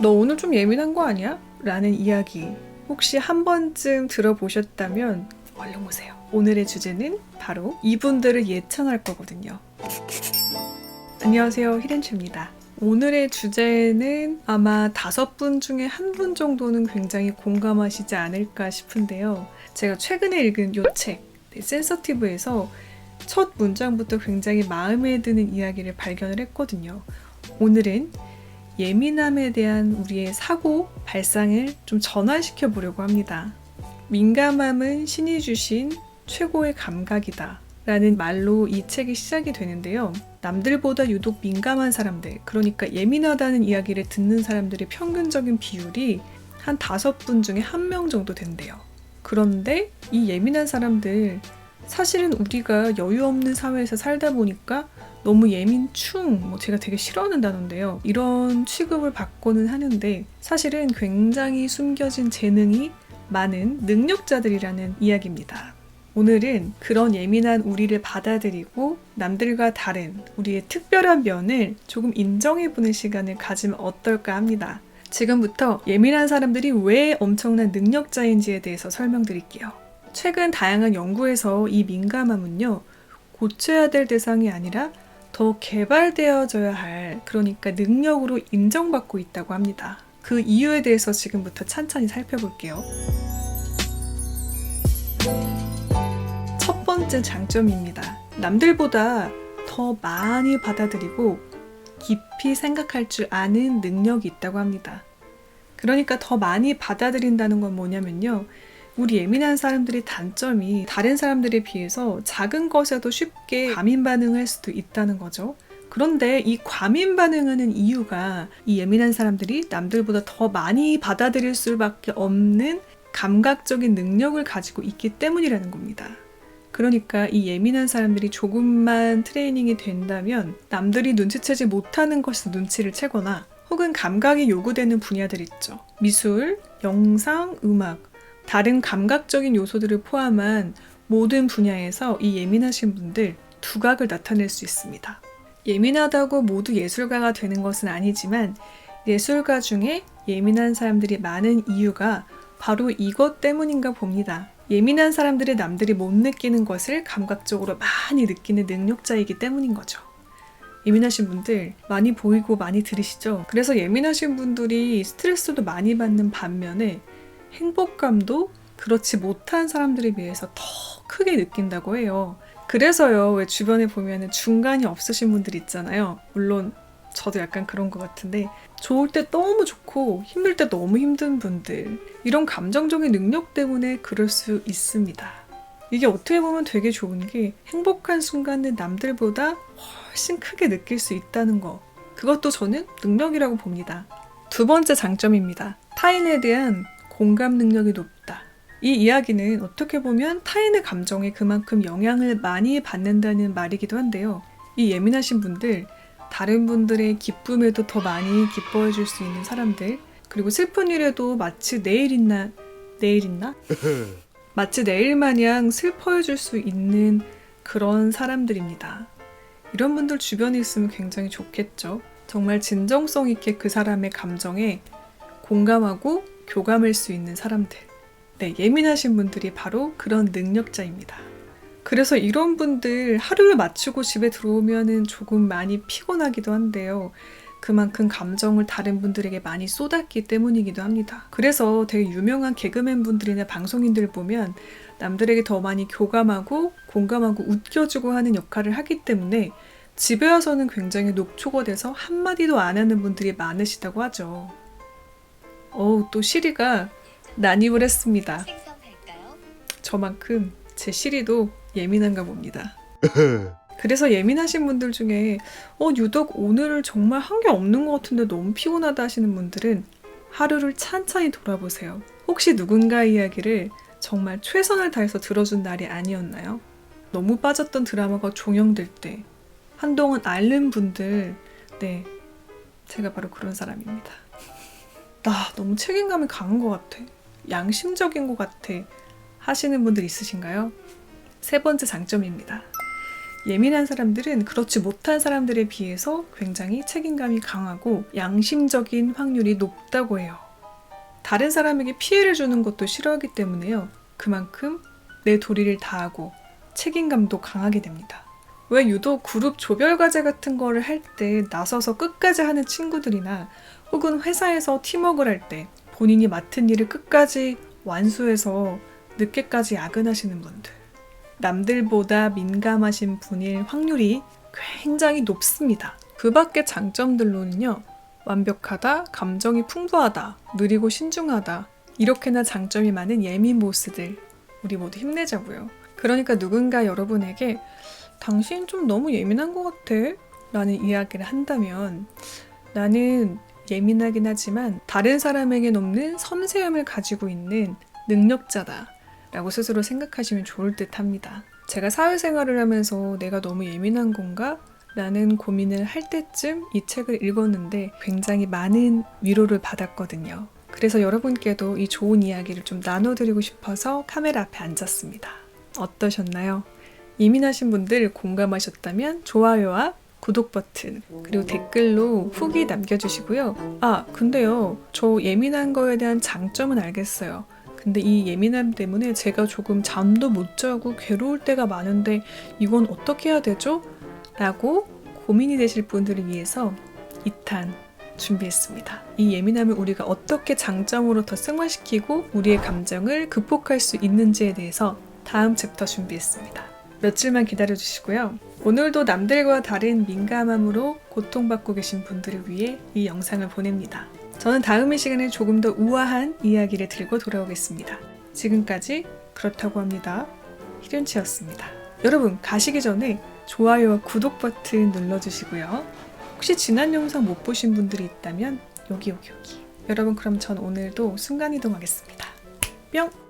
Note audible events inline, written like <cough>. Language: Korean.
너 오늘 좀 예민한 거 아니야? 라는 이야기 혹시 한 번쯤 들어보셨다면 얼른 오세요. 오늘의 주제는 바로 이분들을 예찬할 거거든요. 안녕하세요. 히렌츠입니다. 오늘의 주제는 아마 다섯 분 중에 한 분 정도는 굉장히 공감하시지 않을까 싶은데요. 제가 최근에 읽은 요 책, 네, 센서티브에서 첫 문장부터 굉장히 마음에 드는 이야기를 발견을 했거든요. 오늘은 예민함에 대한 우리의 사고 발상을 좀 전환시켜 보려고 합니다. 민감함은 신이 주신 최고의 감각이다. 라는 말로 이 책이 시작이 되는데요. 남들보다 유독 민감한 사람들, 그러니까 예민하다는 이야기를 듣는 사람들의 평균적인 비율이 한 다섯 분 중에 한 명 정도 된대요. 그런데 이 예민한 사람들, 사실은 우리가 여유 없는 사회에서 살다 보니까 너무 예민충, 뭐 제가 되게 싫어하는 단어인데요. 이런 취급을 받고는 하는데 사실은 굉장히 숨겨진 재능이 많은 능력자들이라는 이야기입니다. 오늘은 그런 예민한 우리를 받아들이고 남들과 다른 우리의 특별한 면을 조금 인정해보는 시간을 가지면 어떨까 합니다. 지금부터 예민한 사람들이 왜 엄청난 능력자인지에 대해서 설명드릴게요. 최근 다양한 연구에서 이 민감함은요, 고쳐야 될 대상이 아니라 더 개발되어져야 할, 그러니까 능력으로 인정받고 있다고 합니다. 그 이유에 대해서 지금부터 찬찬히 살펴볼게요. 첫 번째 장점입니다. 남들보다 더 많이 받아들이고 깊이 생각할 줄 아는 능력이 있다고 합니다. 그러니까 더 많이 받아들인다는 건 뭐냐면요. 우리 예민한 사람들의 단점이 다른 사람들에 비해서 작은 것에도 쉽게 과민 반응할 수도 있다는 거죠. 그런데 이 과민 반응하는 이유가 이 예민한 사람들이 남들보다 더 많이 받아들일 수밖에 없는 감각적인 능력을 가지고 있기 때문이라는 겁니다. 그러니까 이 예민한 사람들이 조금만 트레이닝이 된다면 남들이 눈치채지 못하는 것에서 눈치를 채거나 혹은 감각이 요구되는 분야들 있죠. 미술, 영상, 음악, 다른 감각적인 요소들을 포함한 모든 분야에서 이 예민하신 분들 두각을 나타낼 수 있습니다. 예민하다고 모두 예술가가 되는 것은 아니지만 예술가 중에 예민한 사람들이 많은 이유가 바로 이것 때문인가 봅니다. 예민한 사람들이 남들이 못 느끼는 것을 감각적으로 많이 느끼는 능력자이기 때문인 거죠. 예민하신 분들 많이 보이고 많이 들으시죠? 그래서 예민하신 분들이 스트레스도 많이 받는 반면에 행복감도 그렇지 못한 사람들에 비해서 더 크게 느낀다고 해요. 그래서요, 왜 주변에 보면 중간이 없으신 분들 있잖아요. 물론 저도 약간 그런 것 같은데, 좋을 때 너무 좋고 힘들 때 너무 힘든 분들, 이런 감정적인 능력 때문에 그럴 수 있습니다. 이게 어떻게 보면 되게 좋은 게 행복한 순간은 남들보다 훨씬 크게 느낄 수 있다는 거. 그것도 저는 능력이라고 봅니다. 두 번째 장점입니다. 타인에 대한 공감 능력이 높다. 이 이야기는 어떻게 보면 타인의 감정에 그만큼 영향을 많이 받는다는 말이기도 한데요. 이 예민하신 분들, 다른 분들의 기쁨에도 더 많이 기뻐해 줄 수 있는 사람들, 그리고 슬픈 일에도 마치 내일 있나, 내일 있나? <laughs> 마치 내일 마냥 슬퍼해 줄 수 있는 그런 사람들입니다. 이런 분들 주변에 있으면 굉장히 좋겠죠. 정말 진정성 있게 그 사람의 감정에 공감하고 교감할 수 있는 사람들. 네, 예민하신 분들이 바로 그런 능력자입니다. 그래서 이런 분들 하루를 마치고 집에 들어오면은 조금 많이 피곤하기도 한데요. 그만큼 감정을 다른 분들에게 많이 쏟았기 때문이기도 합니다. 그래서 되게 유명한 개그맨 분들이나 방송인들 보면 남들에게 더 많이 교감하고 공감하고 웃겨주고 하는 역할을 하기 때문에 집에 와서는 굉장히 녹초가 돼서 한마디도 안 하는 분들이 많으시다고 하죠. 어우, 또 시리가 난입을 했습니다. 저만큼 제 시리도 예민한가 봅니다. <laughs> 그래서 예민하신 분들 중에 어, 유독 오늘을 정말 한 게 없는 것 같은데 너무 피곤하다 하시는 분들은 하루를 찬찬히 돌아보세요. 혹시 누군가의 이야기를 정말 최선을 다해서 들어준 날이 아니었나요? 너무 빠졌던 드라마가 종영될 때 한동안 앓는 분들 네 제가 바로 그런 사람입니다. 나 너무 책임감이 강한 것 같아. 양심적인 것 같아. 하시는 분들 있으신가요? 세 번째 장점입니다. 예민한 사람들은 그렇지 못한 사람들에 비해서 굉장히 책임감이 강하고 양심적인 확률이 높다고 해요. 다른 사람에게 피해를 주는 것도 싫어하기 때문에요. 그만큼 내 도리를 다하고 책임감도 강하게 됩니다. 왜 유독 그룹 조별 과제 같은 거를 할 때 나서서 끝까지 하는 친구들이나 혹은 회사에서 팀워크를 할 때 본인이 맡은 일을 끝까지 완수해서 늦게까지 야근하시는 분들. 남들보다 민감하신 분일 확률이 굉장히 높습니다. 그 밖의 장점들로는요. 완벽하다, 감정이 풍부하다, 느리고 신중하다. 이렇게나 장점이 많은 예민 보스들. 우리 모두 힘내자고요. 그러니까 누군가 여러분에게 당신 좀 너무 예민한 것 같아. 라는 이야기를 한다면 나는 예민하긴 하지만 다른 사람에겐 없는 섬세함을 가지고 있는 능력자다. 라고 스스로 생각하시면 좋을 듯 합니다. 제가 사회생활을 하면서 내가 너무 예민한 건가? 라는 고민을 할 때쯤 이 책을 읽었는데 굉장히 많은 위로를 받았거든요. 그래서 여러분께도 이 좋은 이야기를 좀 나눠드리고 싶어서 카메라 앞에 앉았습니다. 어떠셨나요? 예민하신 분들 공감하셨다면 좋아요와 구독 버튼 그리고 댓글로 후기 남겨주시고요. 아 근데요 저 예민한 거에 대한 장점은 알겠어요. 근데 이 예민함 때문에 제가 조금 잠도 못 자고 괴로울 때가 많은데 이건 어떻게 해야 되죠? 라고 고민이 되실 분들을 위해서 2탄 준비했습니다. 이 예민함을 우리가 어떻게 장점으로 더 승화시키고 우리의 감정을 극복할 수 있는지에 대해서 다음 챕터 준비했습니다. 며칠만 기다려 주시고요. 오늘도 남들과 다른 민감함으로 고통받고 계신 분들을 위해 이 영상을 보냅니다. 저는 다음 이 시간에 조금 더 우아한 이야기를 들고 돌아오겠습니다. 지금까지 그렇다고 합니다. 희륜치였습니다. 여러분 가시기 전에 좋아요와 구독 버튼 눌러주시고요. 혹시 지난 영상 못 보신 분들이 있다면 여기 여기 여기. 여러분 그럼 전 오늘도 순간이동하겠습니다. 뿅!